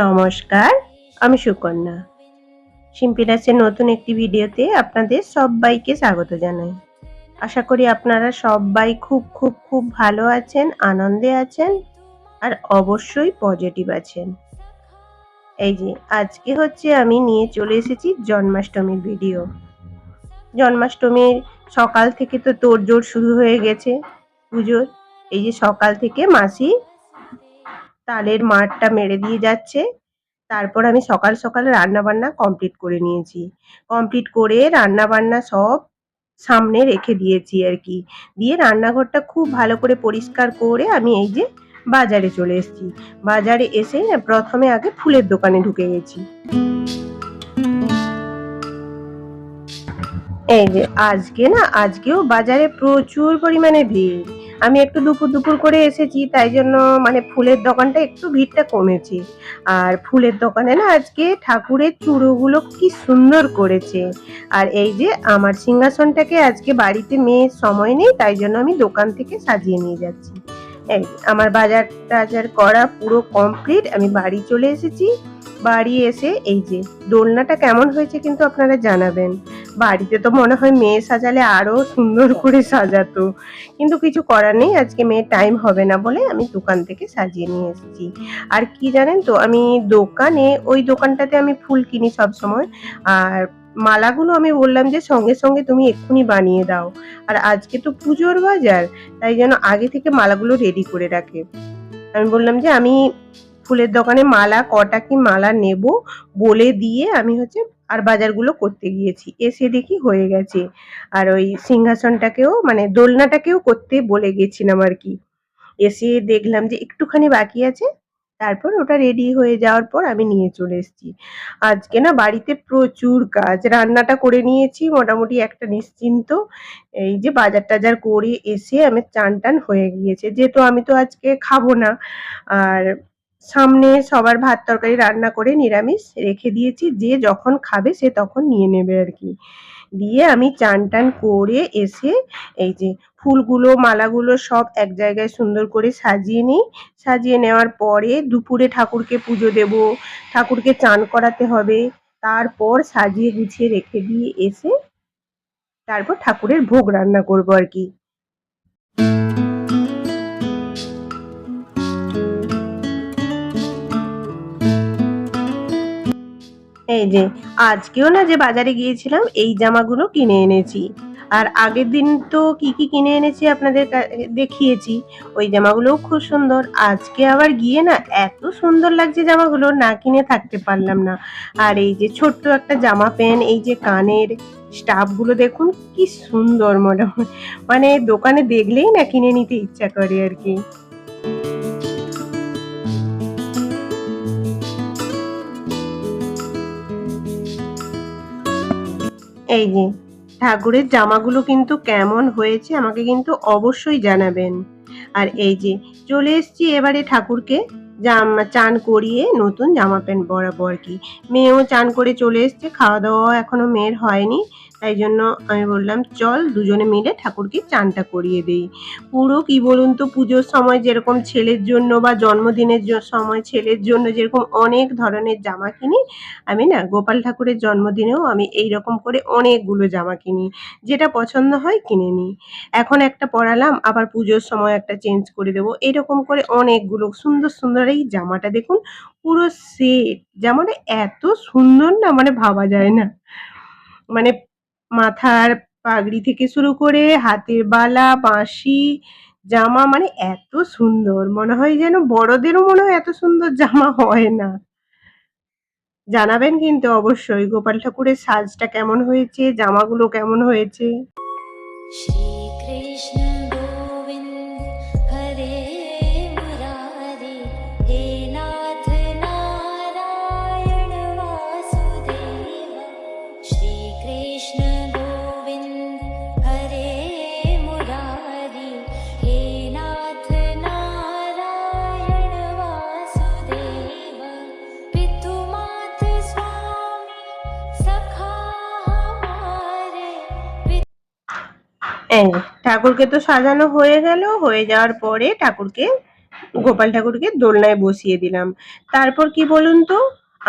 নমস্কার, আমি সুকন্যা। সিম্পিলাসের নতুন একটি ভিডিওতে আপনাদের সবাইকে স্বাগত জানাই। আশা করি আপনারা সবাই খুব খুব খুব ভালো আছেন, আনন্দে আছেন, আর অবশ্যই পজিটিভ আছেন। এই যে, আজকে হচ্ছে আমি নিয়ে চলে এসেছি জন্মাষ্টমীর ভিডিও জন্মাষ্টমীর সকাল থেকে তো তোড়জোড় শুরু হয়ে গেছে পুজোর। এই যে সকাল থেকে মাসি তালের মাঠটা মেরে দিয়ে যাচ্ছে। তারপর আমি সকাল সকাল রান্না বান্না কমপ্লিট করে নিয়েছি। কমপ্লিট করে রান্না বান্না সব সামনে রেখে দিয়েছি আর কি। দিয়ে রান্নাঘরটা খুব ভালো করে পরিষ্কার করে আমি এই যে বাজারে চলে এসেছি। বাজারে এসে প্রথমে আগে ফুলের দোকানে ঢুকে গেছি। এই যে আজকে না, আজকেও বাজারে প্রচুর পরিমাণে ভিড়। আমি একটু দুপুর দুপুর করে এসেছি, তাই জন্য মানে ফুলের দোকানটা একটু ভিড়টা কমেছে। আর ফুলের দোকানে না আজকে ঠাকুরের চূড়োগুলো কি সুন্দর করেছে। আর এই যে আমার সিংহাসনটাকে আজকে বাড়িতে মেয়ের সময় নেই, তাই জন্য আমি দোকান থেকে সাজিয়ে নিয়ে যাচ্ছি। আমার বাজার টাজার করা পুরো কমপ্লিট আমি বাড়ি চলে এসেছি। বাড়ি এসে এই যে, দোলনাটা কেমন হয়েছে কিন্তু আপনারা জানাবেন। বাড়িতে তো মনে হয় মেয়ে সাজালে আরও সুন্দর করে সাজাতো। কিন্তু কিছু করার নেই, আজকে মেয়ের টাইম হবে না বলে আমি দোকান থেকে সাজিয়ে নিয়ে এসেছি। আর কি জানেন তো, আমি দোকানে, ওই দোকানটাতে আমি ফুল কিনি সব সময় আর মালাগুলো আমি বললাম যে সঙ্গে সঙ্গে তুমি এক্ষুনি বানিয়ে দাও। আর আজকে তো পুজোর বাজার, তাই যেন আগে থেকে মালাগুলো রেডি করে রাখে। আমি বললাম যে আমি ফুলের দোকানে মালা, কটা কি মালা নেব বলে দিয়ে আমি হচ্ছে আর বাজারগুলো করতে গিয়েছি। এসে দেখি হয়ে গেছে। আর ওই সিংহাসনটাকেও মানে দোলনাটাকেও করতে বলে গেছিলাম আর কি। এসে দেখলাম যে একটুখানি বাকি আছে। তারপর ওটা রেডি হয়ে যাওয়ার পর আমি নিয়ে চলে এসেছি। আজকে না বাড়িতে প্রচুর কাজ রান্নাটা করে নিয়েছি, মোটামুটি একটা নিশ্চিন্ত। এই যে বাজার টাজার করে এসে আমি চান টান হয়ে গিয়েছে। যেহেতু আমি তো আজকে খাব না, আর সামনে সবার ভাত তরকারি রান্না করে নিরামিষ রেখে দিয়েছি, যে যখন খাবে সে তখন নিয়ে নেবে আর কি। দিয়ে আমি চান টান করে এসে এই যে ফুলগুলো, মালাগুলো সব এক জায়গায় সুন্দর করে সাজিয়ে নিই। সাজিয়ে নেওয়ার পরে দুপুরে ঠাকুরকে পুজো দেব, ঠাকুরকে চান করাতে হবে। তারপর সাজিয়ে গুছিয়ে রেখে দিয়ে এসে তারপর ঠাকুরের ভোগ রান্না করব আর কি। এই যে, আজকেও না যে বাজারে গিয়েছিলাম, এই জামাগুলো কিনে এনেছি। আর আগের দিন তো কি কি কিনে এনেছি আপনাদের দেখিয়েছি। ওই জামাগুলোও খুব সুন্দর। আজকে আবার গিয়ে না এত সুন্দর লাগছে জামাগুলো, না কিনে থাকতে পারলাম না। আর এই যে ছোট্ট একটা জামা প্যান্ট, এই যে কানের স্টাফগুলো দেখুন, কি সুন্দর মনে হয়। মানে দোকানে দেখলেই না কিনে নিতে ইচ্ছা করে আর কি। এই যে ঠাকুরের জামাগুলো কিন্তু কেমন হয়েছে আমাকে কিন্তু অবশ্যই জানাবেন। আর এই যে চলে এসছি এবারে ঠাকুরকে, জামা, চান করিয়ে নতুন জামা প্যান্ট বরাবর কি। মেয়েও চান করে চলে এসছে খাওয়া দাওয়া এখনও মেয়ের হয়নি। তাই জন্য আমি বললাম, চল দুজনে মিলে ঠাকুরকে চানটা করিয়ে দেই। পুরো কি বলুন তো, পুজোর সময় যেরকম ছেলের জন্য বা জন্মদিনের সময় ছেলের জন্য যেরকম অনেক ধরনের জামা কিনি আমি না, গোপাল ঠাকুরের জন্মদিনেও আমি এই রকম করে অনেকগুলো জামা কিনি, যেটা পছন্দ হয় কিনে নিই। এখন একটা পরালাম, আবার পুজোর সময় একটা চেঞ্জ করে দেবো, এরকম করে অনেকগুলো সুন্দর সুন্দর এই জামাটা দেখুন, পুরো সেট জামাটা এত সুন্দর না মানে ভাবা যায় না। মানে মাথার পাগড়ি থেকে শুরু করে হাতের বালা, বাঁশি, জামা মানে এত সুন্দর। মনে হয় যেন বড়দেরও মনে হয় এত সুন্দর জামা হয় না। জানাবেন কিন্তু অবশ্যই গোপাল ঠাকুরের সাজটা কেমন হয়েছে, জামাগুলো কেমন হয়েছে। শ্রীকৃষ্ণ এই ঠাকুরকে তো সাজানো হয়ে গেল, হয়ে যাওয়ার পরে ঠাকুরকে, গোপাল ঠাকুরকে দোলনায় বসিয়ে দিলাম। তারপর কি বলুন তো,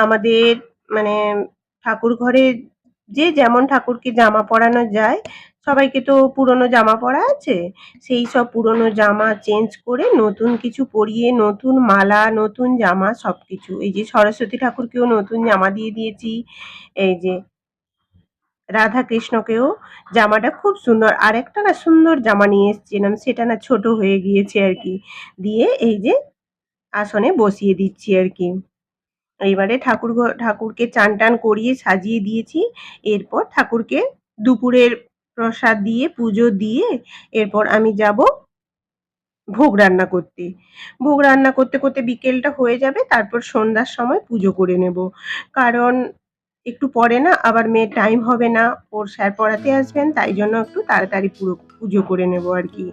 আমাদের মানে ঠাকুর ঘরে যে যেমন ঠাকুরকে জামা পরানো যায়, সবাইকে তো পুরনো জামা পরা আছে, সেই সব পুরনো জামা চেঞ্জ করে নতুন কিছু পরিয়ে, নতুন মালা, নতুন জামা সবকিছু। এই যে সরস্বতী ঠাকুরকেও নতুন জামা দিয়ে দিয়েছি, এই যে রাধা কৃষ্ণকেও জামাটা খুব সুন্দর, আর একটা না সুন্দর জামা নিয়ে এসেছিলাম, সেটা না ছোট হয়ে গিয়েছে আর কি। দিয়ে এই যে আসনে বসিয়ে দিচ্ছি আর কি। এইবারে ঠাকুর ঠাকুরকে চান টান করিয়ে সাজিয়ে দিয়েছি। এরপর ঠাকুরকে দুপুরের প্রসাদ দিয়ে, পুজো দিয়ে, এরপর আমি যাব ভোগ রান্না করতে। ভোগ রান্না করতে করতে বিকেলটা হয়ে যাবে, তারপর সন্ধ্যার সময় পুজো করে নেব। কারণ একটু পরে না, আবার মেয়ের টাইম হবে না। ওর স্যার পড়াতে আসবেন, তাই জন্য একটু তাড়াতাড়ি পুরো পুজো করে নেব আর কি।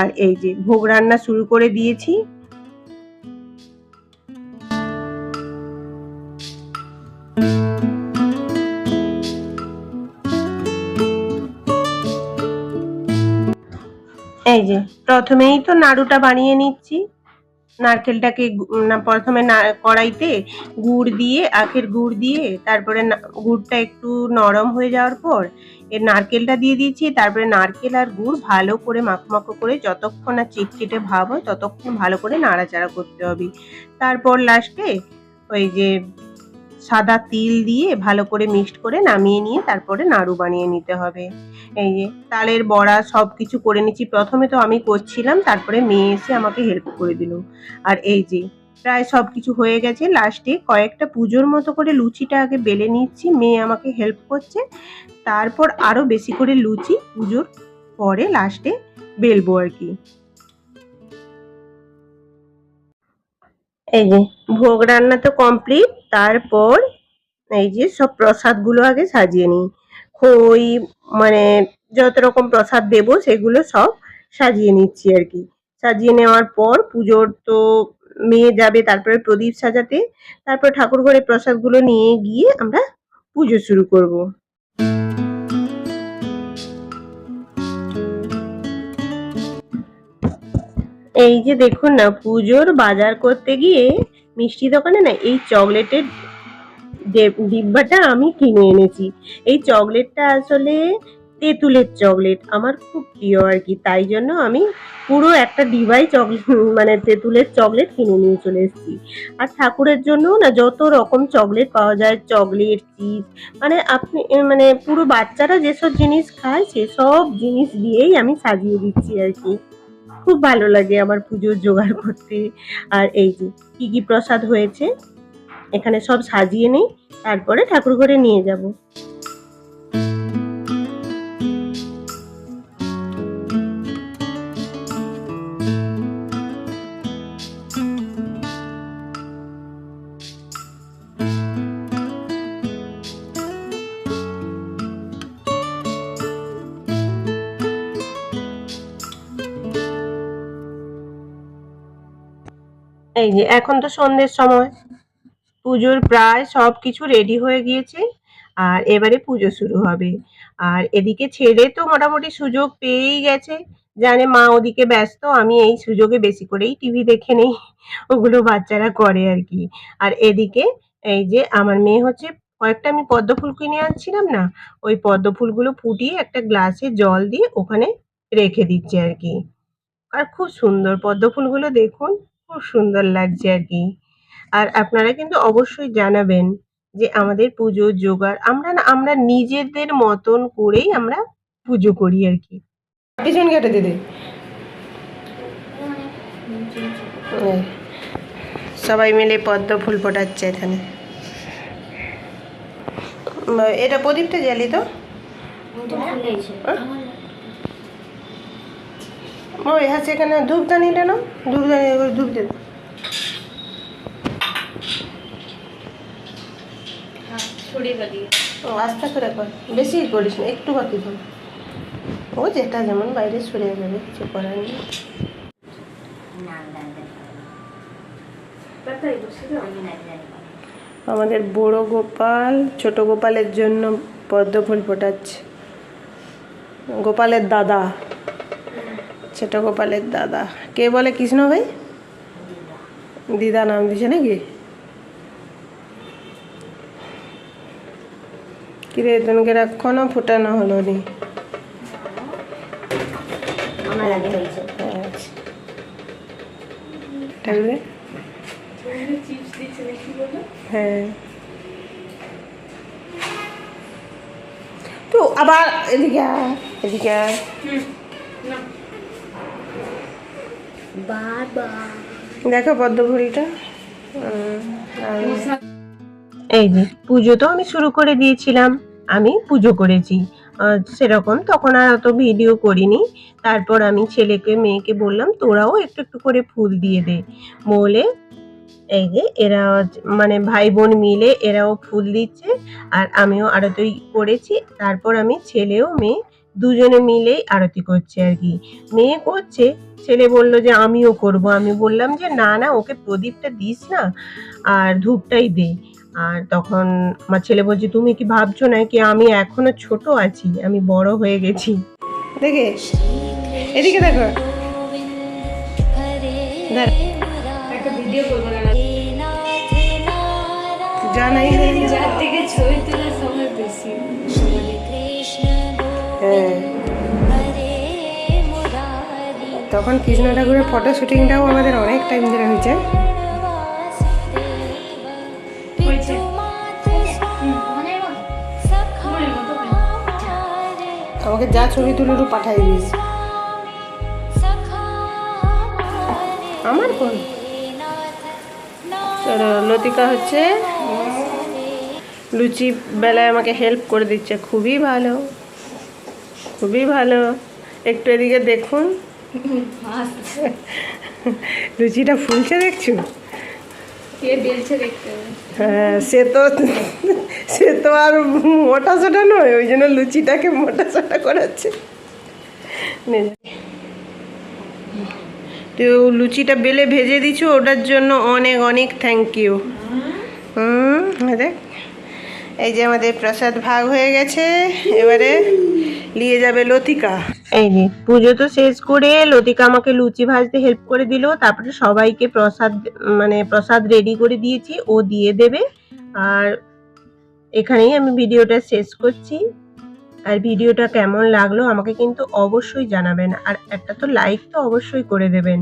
আর এই যে ভোগ রান্না শুরু করে দিয়েছি। এই যে প্রথমেই তো নাড়ুটা বানিয়ে নিচ্ছি। নারকেলটাকে প্রথমে কড়াইতে গুড় দিয়ে, আখের গুড় দিয়ে, তারপরে গুড়টা একটু নরম হয়ে যাওয়ার পর এর নারকেলটা দিয়ে দিয়েছি। তারপরে নারকেল আর গুড় ভালো করে মাখো করে যতক্ষণ না চিটচিটে ভাব হয়, ততক্ষণ ভালো করে নাড়াচাড়া করতে হবে। তারপর লাস্টে ওই যে সাদা তিল দিয়ে ভালো করে মিক্সড করে নামিয়ে নিয়ে তারপরে নাড়ু বানিয়ে নিতে হবে। এই যে তালের বড়া সব কিছু করে নিচ্ছি। প্রথমে তো আমি করছিলাম, তারপরে মেয়ে এসে আমাকে হেল্প করে দিল। আর এই যে প্রায় সব কিছু হয়ে গেছে। লাস্টে কয়েকটা পুজোর মতো করে লুচিটা আগে বেলে নিচ্ছি। মেয়ে আমাকে হেল্প করছে। তারপর আরও বেশি করে লুচি পুজোর পরে লাস্টে বেলবো আর কি। এই যে ভোগ রান্না তো কমপ্লিট তারপর এই যে সব প্রসাদগুলো আগে সাজিয়ে নিই। খই মানে যত রকম প্রসাদ দেব সেগুলো সব সাজিয়ে নিচ্ছি আর কি। সাজিয়ে নেওয়ার পর পুজোর তো মেয়ে যাবে, তারপরে প্রদীপ সাজাতে। তারপর ঠাকুর ঘরে প্রসাদগুলো নিয়ে গিয়ে আমরা পুজো শুরু করব। এই যে দেখুন না, পুজোর বাজার করতে গিয়ে মিষ্টি দোকানে না এই চকলেটের ডিব্বাটা আমি কিনে এনেছি। এই চকলেটটা আসলে তেঁতুলের চকলেট, আমার খুব প্রিয় আর কি। তাই জন্য আমি পুরো একটা ডিবাই চকলেট মানে তেঁতুলের চকলেট কিনে নিয়ে চলে এসেছি। আর ঠাকুরের জন্য না যত রকম চকলেট পাওয়া যায়, চকলেট, চিজ মানে আপনি মানে পুরো বাচ্চারা যেসব জিনিস খায়, সেসব জিনিস দিয়েই আমি সাজিয়ে দিচ্ছি আর কি। খুব ভালো লাগে আমার পুজোর জোগাড় করতে। আর এই যে, কি কি প্রসাদ হয়েছে, এখানে সব সাজিয়ে নিই, তারপরে ঠাকুর ঘরে নিয়ে যাব। এই যে, এখন তো সন্ধ্যের সময়। পুজোর প্রায় সব কিছু রেডি হয়ে গিয়েছে, আর এবারে পুজো শুরু হবে। আর এদিকে ছেলে তো মোটামুটি সুযোগ পেয়েই গেছে। জানে মা ওদিকে ব্যস্ত, আমি এই সুযোগে বেশি করেই টিভি দেখে নেই। ওগুলো বাচ্চারা করে আর কি। আর এদিকে এই যে, আমার মেয়ে হচ্ছে, কয়েকটা আমি পদ্ম ফুল কিনে আনছিলাম না, ওই পদ্ম ফুলগুলো ফুটিয়ে একটা গ্লাসে জল দিয়ে ওখানে রেখে দিচ্ছে আর কি। আর খুব সুন্দর পদ্ম ফুলগুলো দেখুন। খুব সুন্দর লাগছে আর কি। আর আপনারা কিন্তু অবশ্যই জানাবেন যে আমাদের পুজোর জোগাড় আমরা না আমরা নিজেদের মতন করেই আমরা পুজো করি আর কি। পিছন কেটে দিদি। সবাই মিলে পদ্ম ফুল ফোটাচ্ছে এখানে। এটা প্রদীপটা জ্বালি তো ওই হ্যাঁ সেখানে ধূপদানিটা না ধূপদানি ধূপ দে ও আস্তে করে কর বেশি করিস না একটু বাকি কর ও যেটা যেমন বাইরে সরে যাবে কিছু করার নেই আমাদের বড় গোপাল ছোট গোপালের জন্য পদ্ম ফুল ফোটাচ্ছে। গোপালের দাদা। ছোট গোপালের দাদা। কে বলে কৃষ্ণ ভাই? দিদা নাম দিছে নাকি? কিরে তোমাকে এখনও ফোটানো হলো নি? আচ্ছা। হ্যাঁ। তো আবার এদিকে এদিকে। দেখো পদ্ম ফুলটা এই যে পুজো তো আমি শুরু করে দিয়েছিলাম। আমি পুজো করেছি। সেরকম তখন আর অত ভিডিও করিনি। তারপর আমি ছেলেকে মেয়েকে বললাম তোরাও একটু একটু করে ফুল দিয়ে দে। বলে এই যে এরা মানে ভাই বোন মিলে এরাও ফুল দিচ্ছে। আর আমিও আরতি করেছি। তারপর আমি ছেলেও মেয়ে দুজনে মিলেই আরতি করছে আর কি। মেয়ে করছে ছেলে বলল যে আমিও করব। আমি বললাম যে না না ওকে প্রদীপটা দিস না আর ধূপটাই দে। আর তখন আমার ছেলে বলছে তুমি কি ভাবছ নাকি আমি এখনও ছোট আছি? আমি বড় হয়ে গেছি। দেখে এদিকে দেখো। জানাই যার থেকে ছবি তোলার সময় বেশি। তখন কৃষ্ণ ঠাকুরের ফটো শুটিংটাও আমাদের অনেক টাইম ধরে হয়েছে। আমাকে যা ছবি তুলে পাঠাই দিস আমার কোন লতিকা হচ্ছে। হ্যাঁ। লুচি বেলায় আমাকে হেল্প করে দিচ্ছে খুবই ভালো। খুবই ভালো। একটু এদিকে দেখুন। লুচিটা ফুলছে দেখছ? হ্যাঁ সে তো সে তো আর মোটা সোটা নয় ওই জন্য লুচিটাকে মোটা সোটা করাচ্ছে। তো লুচিটা বেলে ভেজে দিছো ওটার জন্য অনেক অনেক থ্যাংক ইউ হুম দেখ। এই যে আমাদের প্রসাদ ভাগ হয়ে গেছে এবারে নিয়ে যাবে লতিকা। এই যে পুজো তো শেষ করে লতিকা আমাকে লুচি ভাজতে হেল্প করে দিল, তারপরে সবাইকে প্রসাদ মানে প্রসাদ রেডি করে দিয়েছি, ও দিয়ে দেবে। আর এখানেই আমি ভিডিওটা শেষ করছি। আর ভিডিওটা কেমন লাগল আমাকে কিন্তু অবশ্যই জানাবেন, আর একটা তো লাইক তো অবশ্যই করে দেবেন।